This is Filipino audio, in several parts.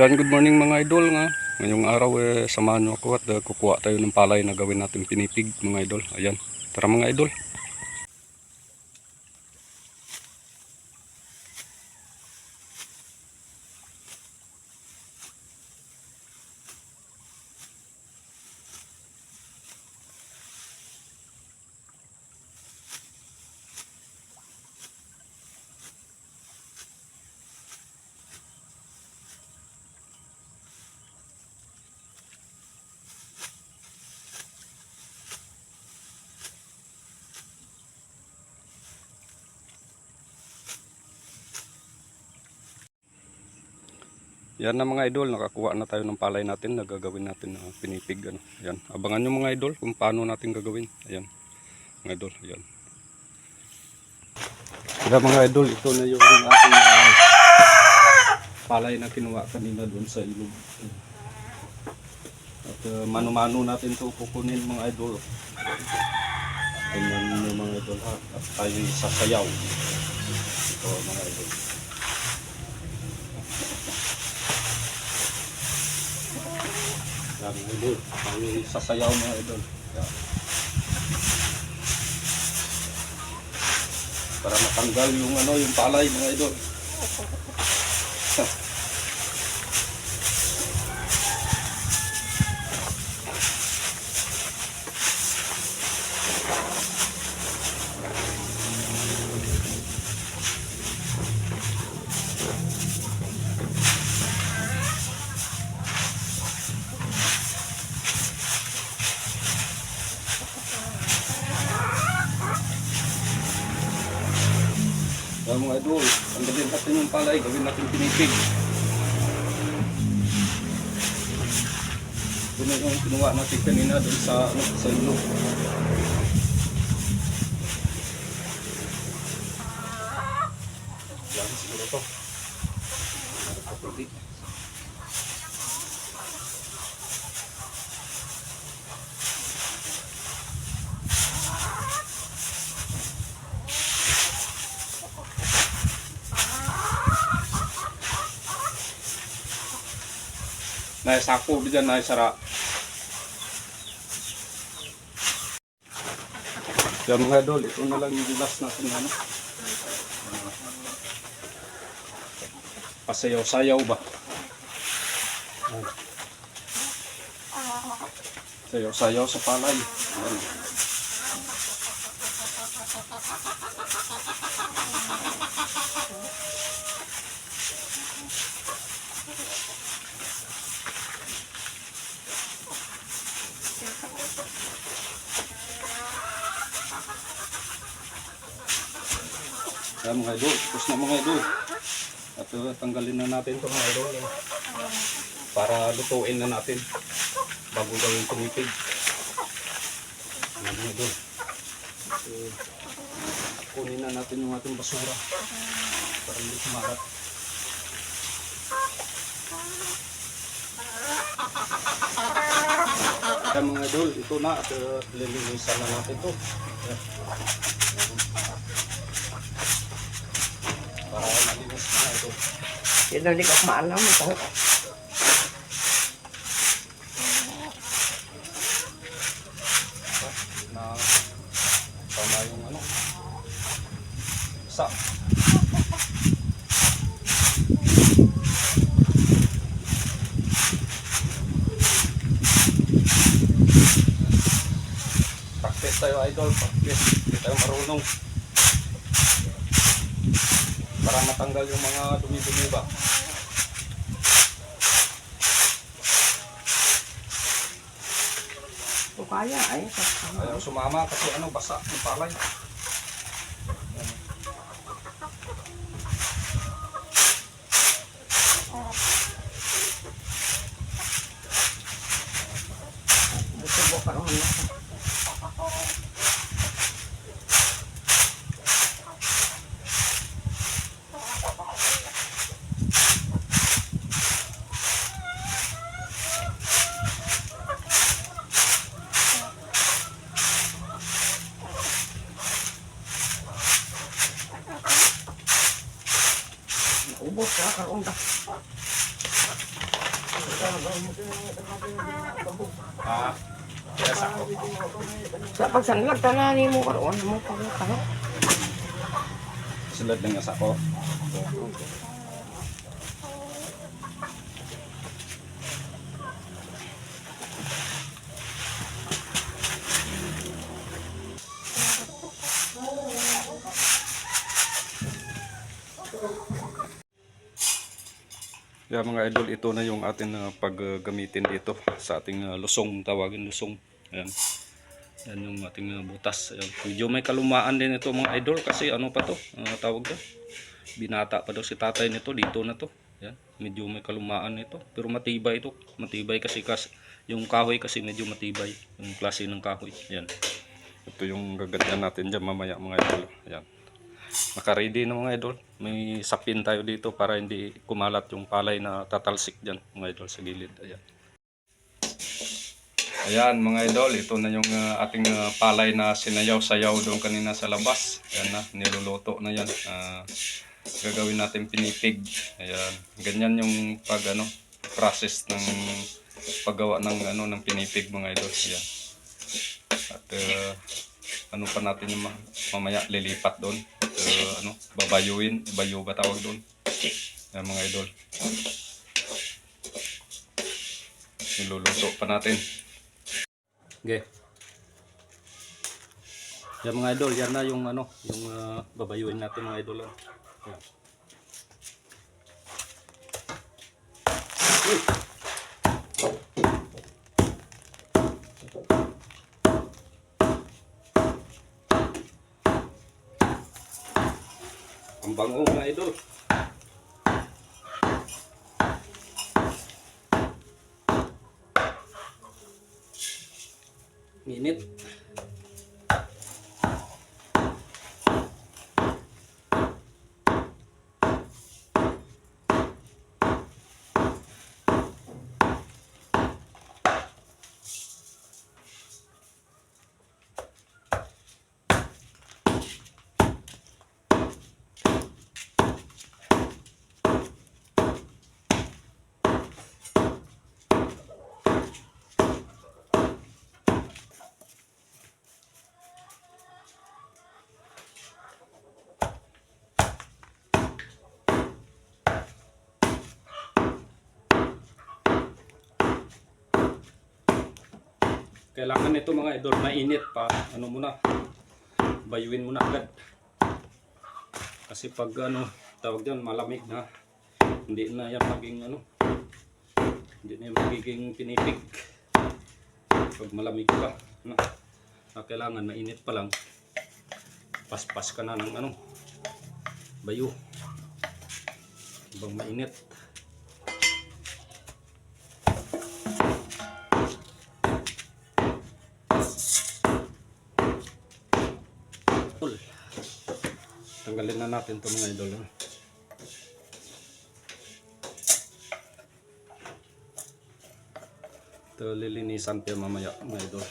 Yan, good morning mga idol nga. Ngayong araw eh, samahan nyo ako at eh, kukuha tayo ng palay na gawin natin pinipig mga idol. Ayan, tara mga idol. Yan na mga idol, nakakuha na tayo ng palay natin na gagawin natin na pinipig. Ano. Ayan, abangan nyo mga idol kung paano natin gagawin. Ayan, mga idol, ayan. Kaya mga idol, ito na yung ating ah, palay na kinuha kanina doon sa ilog. At ah, mano-mano natin to kukunin mga idol. Ganyan yung mga idol ha. At tayo sasayaw. Ito mga idol. Yan idol. Tayo sasayaw mga idol. Para matanggal yung ano, yung palay mga idol. Mga idol. Tanggalin natin yung palay. Gawin natin pinipig. Ito na yung kinuha natin kanina doon sa, ano, sa ilog. Naisako diyan naisara. Yan mga idol, ito na lang yung last natin ano. Pasayaw-sayaw ba? Sayaw-sayaw sa palay. Yan. Yan mga idol, tapos na mga idol. At uh, tanggalin na natin ito mga idol. eh. Para lutuin na natin bago gawin tumipig. Yan mga idol. So, kunin na natin yung ating basura para hindi kumalat. Yan mga idol, ito na at uh, lilinisan na natin ito. Yan. Malinis na ito. Yun daw, di ko maalam ito. na tama yung ano sa practice tayo idol practice hindi tayo marunong para matanggal yung mga dumi-dumi ba Kung kaya, ay. ayaw sumama kasi ano basa yung palay Sa pagsanlag, tanani mo karoon mo pa mo pa. Sulod ng asa ko. Yeah, mga idol, ito na yung ating uh, paggamitin dito sa ating uh, lusong, tawagin lusong. Ayan. Yan yung ating uh, butas. Ayan. Medyo may kalumaan din ito mga idol kasi ano pa to, uh, tawag to. Binata pa daw si tatay nito, dito na to. Ayan. Medyo may kalumaan nito. Pero matibay ito. Matibay kasi kas yung kahoy kasi medyo matibay. Yung klase ng kahoy. Ayan. Ito yung gaganyan natin dyan mamaya mga idol. Ayan. Naka-ready na mga idol. May sapin tayo dito para hindi kumalat yung palay na tatalsik dyan mga idol sa gilid. Ayan. Ayan mga idol, ito na yung uh, ating uh, palay na sinayaw-sayaw doon kanina sa labas. Ayan na, niluluto na yan. Ah, gagawin natin pinipig. Ayan, ganyan yung pag ano, process ng paggawa ng ano ng pinipig mga idol. Ayan. At uh, ano pa natin yung ma- mamaya lilipat doon. At, uh, ano, babayuin, bayo ba tawag doon? Ayan mga idol. Niluluto pa natin. Okay. Yan mga idol, yan na yung ano, yung ah, babayuin natin mga idol. ah. Yan. Ang bango mga idol. Kailangan nito mga idol, mainit pa. Ano muna, bayuin muna agad. Kasi pag ano, tawag dyan, malamig na. Hindi na yan maging ano, hindi na yan magiging pinipig. Pag malamig pa, na, na kailangan mainit pa lang. Paspas ka na ng ano, bayo. Habang mainit. Tanggalin na natin ito mga idol. ha? Ito lilinisan tayo mamaya mga idol.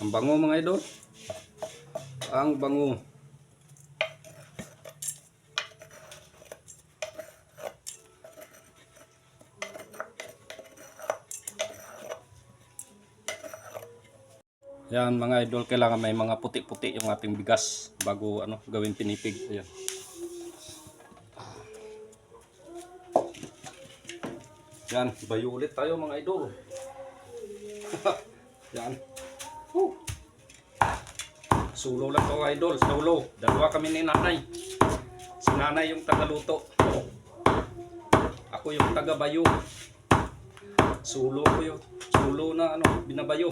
Ang bango mga idol. Ang bango. Yan mga idol, kailangan may mga puti-puti yung ating bigas bago ano gawin pinipig. Ayan. Yan, bayo ulit tayo mga idol. Yan. Woo. Sulo lang to idol, solo. Dalawa kami ni nanay. Si nanay yung tagaluto. Ako yung taga-bayo. Sulo ko yun. Sulo na ano, binabayo.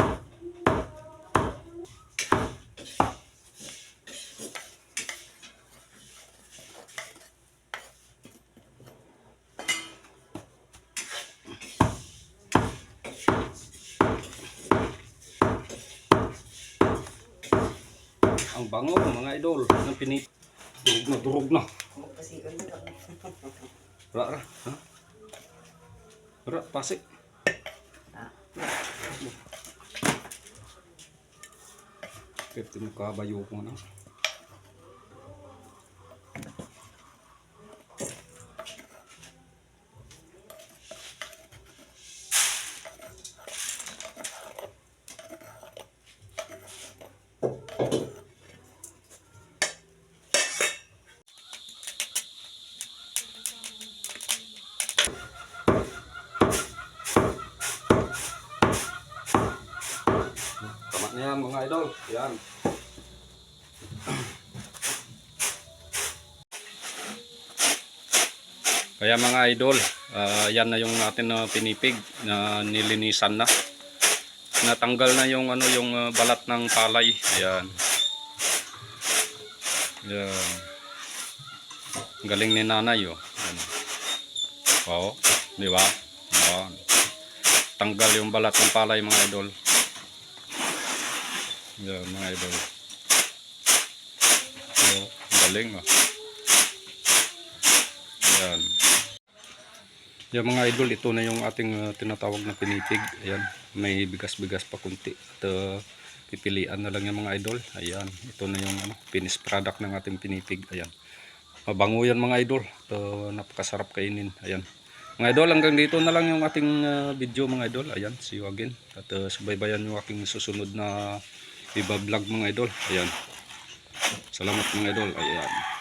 Ang bango mga idol ng pinip. Durog na, durog na. Ra, ra. Ha? Ra, pasik. Ito mo kabayo ko na. Mga idol. Yan. Kaya mga idol, ah, yan na yung atin na pinipig na nilinisan na. Natanggal na yung ano yung ah, balat ng palay. Ayan. Yan. Galing ni nanay oh. Yan. Oo, di ba? Yan. Tanggal yung balat ng palay mga idol. Yan mga idol. Oo, galing oh. Yan. Yan mga idol, ito na yung ating uh, tinatawag na pinipig. Ayan, may bigas-bigas pa kunti. At uh, pipilian na lang yung mga idol. Ayan, ito na yung ano, finished product ng ating pinipig. Ayan. Mabango yan mga idol. At, uh, napakasarap kainin. Ayan. Mga idol, hanggang dito na lang yung ating uh, video mga idol. Ayan, see you again. At uh, subaybayan yung aking susunod na iba vlog mga idol. Ayan. Salamat mga idol. Ayan.